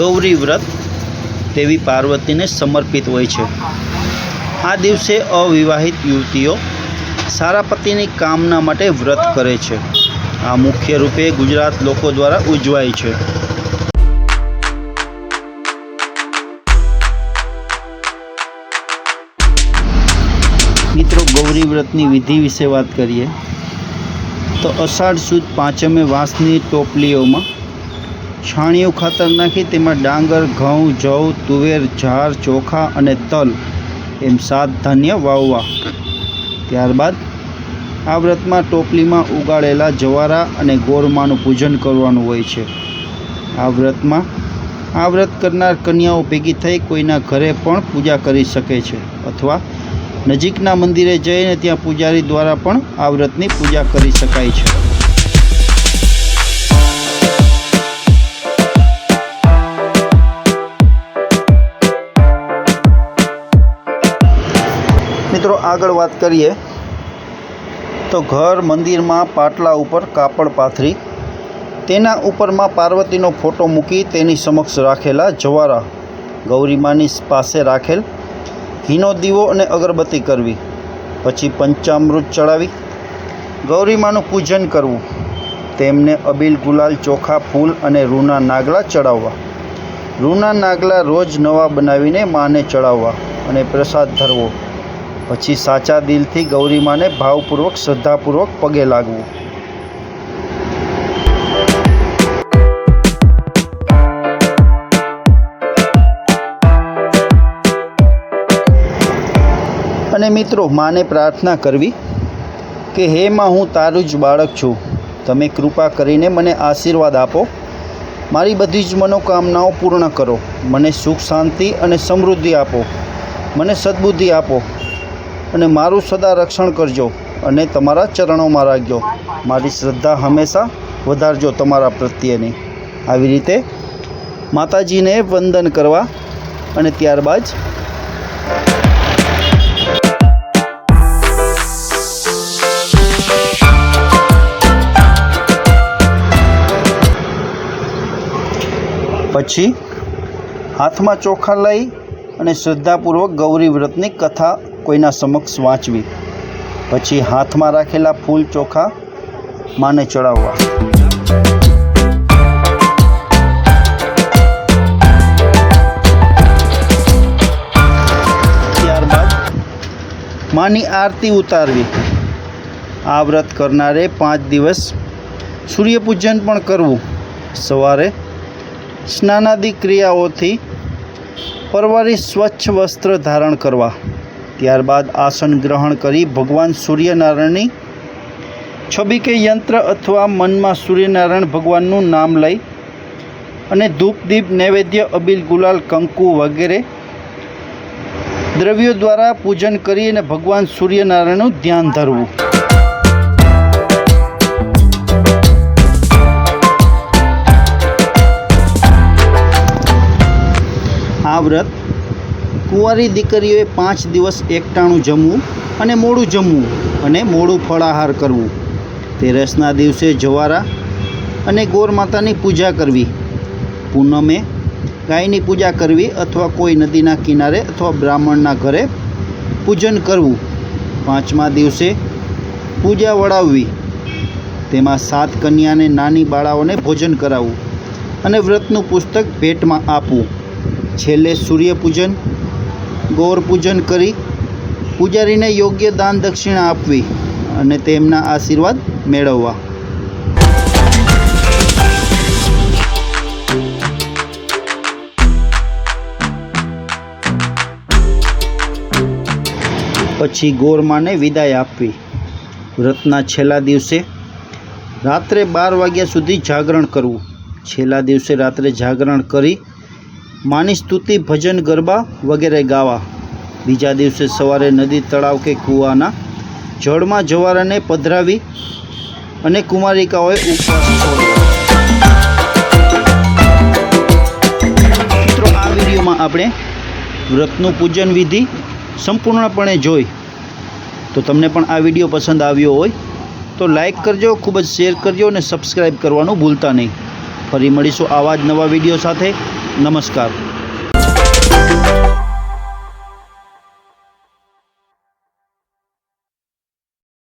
ગૌરી વ્રત દેવી પાર્વતીને સમર્પિત હોય છે. આ દિવસે અવિવાહિત યુવતીઓ સારા પતિની કામના માટે વ્રત કરે છે. આ મુખ્ય રૂપે ગુજરાત લોકો દ્વારા ઉજવાય છે. મિત્રો, ગૌરી વ્રતની વિધિ વિશે વાત કરીએ તો અષાઢ સુદ પાંચમે વાંસની ટોપલીઓમાં છાણિયું ખાતર નાખી તેમાં ડાંગર, ઘઉં, જવ, તુવેર, ઝાર, ચોખા અને તલ એમ સાત ધાન્ય વાવવા. ત્યારબાદ આ વ્રતમાં ટોપલીમાં ઉગાડેલા જવારા અને ગોરમાનું પૂજન કરવાનું હોય છે. આ વ્રતમાં, આ વ્રત કરનાર કન્યાઓ ભેગી થઈ કોઈના ઘરે પણ પૂજા કરી શકે છે અથવા નજીકના મંદિરે જઈને ત્યાં પૂજારી દ્વારા પણ આ વ્રતની પૂજા કરી શકાય છે. આગળ વાત કરીએ, તો ઘર મંદિરમાં પાટલા ઉપર કાપડ પાથરી, તેના ઉપરમાં પાર્વતીનો ફોટો મૂકી તેની સમક્ષ રાખેલા જવારા ગૌરીમાની પાસે રાખેલ ઘીનો દીવો અને અગરબત્તી કરવી, પછી પંચામૃત ચડાવી, ગૌરીમાનું પૂજન કરવું, તેમને અબીલ ગુલાલ ચોખા, ફૂલ અને રૂના નાગલા ચડાવવા, રૂના નાગલા રોજ નવા બનાવીને માને ચડાવવા અને પ્રસાદ ધરવો. પછી સાચા દિલથી ગૌરીમાને ભાવપૂર્વક, શ્રદ્ધાપૂર્વક પગે લાગવું. અને મિત્રો, માને પ્રાર્થના કરવી કે હે માં, હું તારું જ બાળક છું. તમે કૃપા કરીને મને આશીર્વાદ આપો. મારી બધી જ મનોકામનાઓ પૂર્ણ કરો. મને સુખ, શાંતિ અને સમૃદ્ધિ આપો. મને સદબુદ્ધિ આપો. અને મારું સદા રક્ષણ કરજો અને તમારા ચરણોમાં રાખજો. મારી શ્રદ્ધા હંમેશા વધારજો તમારા પ્રત્યેની. આવી રીતે માતાજીને વંદન કરવા અને ત્યારબાદ પછી હાથમાં ચોખા લઈ અને શ્રદ્ધાપૂર્વક ગૌરી વ્રતની કથા કોઈના સમક્ષ વાંચવી. પછી હાથમાં રાખેલા ફૂલ ચોખા માને ચડાવવા. ત્યારબાદ માની આરતી ઉતારવી. આ વ્રત કરનારે પાંચ દિવસ સૂર્યપૂજન પણ કરવું. સવારે સ્નાનાદિ ક્રિયાઓથી પરવારી સ્વચ્છ વસ્ત્ર ધારણ કરવા. ત્યારબાદ આસન ગ્રહણ કરી ભગવાન સૂર્યનારાયણની છબી કે યંત્ર અથવા મનમાં સૂર્યનારાયણ ભગવાનનું નામ લઈ અને ધૂપ, દીપ, નૈવેદ્ય, અબીલ, ગુલાલ, કંકુ વગેરે દ્રવ્યો દ્વારા પૂજન કરી અને ભગવાન સૂર્યનારાયણનું ધ્યાન ધરવું. આ વ્રત કુંવારી દીકરીઓએ પાંચ દિવસ એકટાણું જમવું અને મોડું જમવું અને મોડું ફળાહાર કરવું. તેરસના દિવસે જવારા અને ગોર માતાની પૂજા કરવી. પૂનમે ગાયની પૂજા કરવી અથવા કોઈ નદીના કિનારે અથવા બ્રાહ્મણના ઘરે પૂજન કરવું. પાંચમા દિવસે પૂજા વડાવવી તેમાં સાત કન્યાને નાની બાળાઓને ભોજન કરાવવું અને વ્રતનું પુસ્તક ભેટમાં આપવું. છેલ્લે સૂર્યપૂજન ગૌર પૂજન કરી પૂજારીને યોગ્ય દાન દક્ષિણા આપવી અને તેમના આશીર્વાદ મેળવવા. પછી ગોરમાને વિદાય આપવી. વ્રતના છેલ્લા દિવસે રાત્રે બાર વાગ્યા સુધી જાગરણ કરવું. છેલ્લા દિવસે રાત્રે જાગરણ કરી માની સ્તુતિ, ભજન, ગરબા વગેરે ગાવા. બીજા દિવસે સવારે નદી તળાવ કે કૂવાના જળમાં જવારાને પધરાવી અને કુમારિકાઓએ ઉપવાસ મિત્રો, આ વિડીયોમાં આપણે વ્રતનું પૂજન વિધિ સંપૂર્ણપણે જોઈ. તો તમને પણ આ વીડિયો પસંદ આવ્યો હોય, તો લાઈક કરજો, ખૂબ જ શેર કરજો અને સબસ્ક્રાઈબ કરવાનું ભૂલતા નહીં. ફરી મળીશું આવા જ નવા વીડિયો સાથે. નમસ્કાર.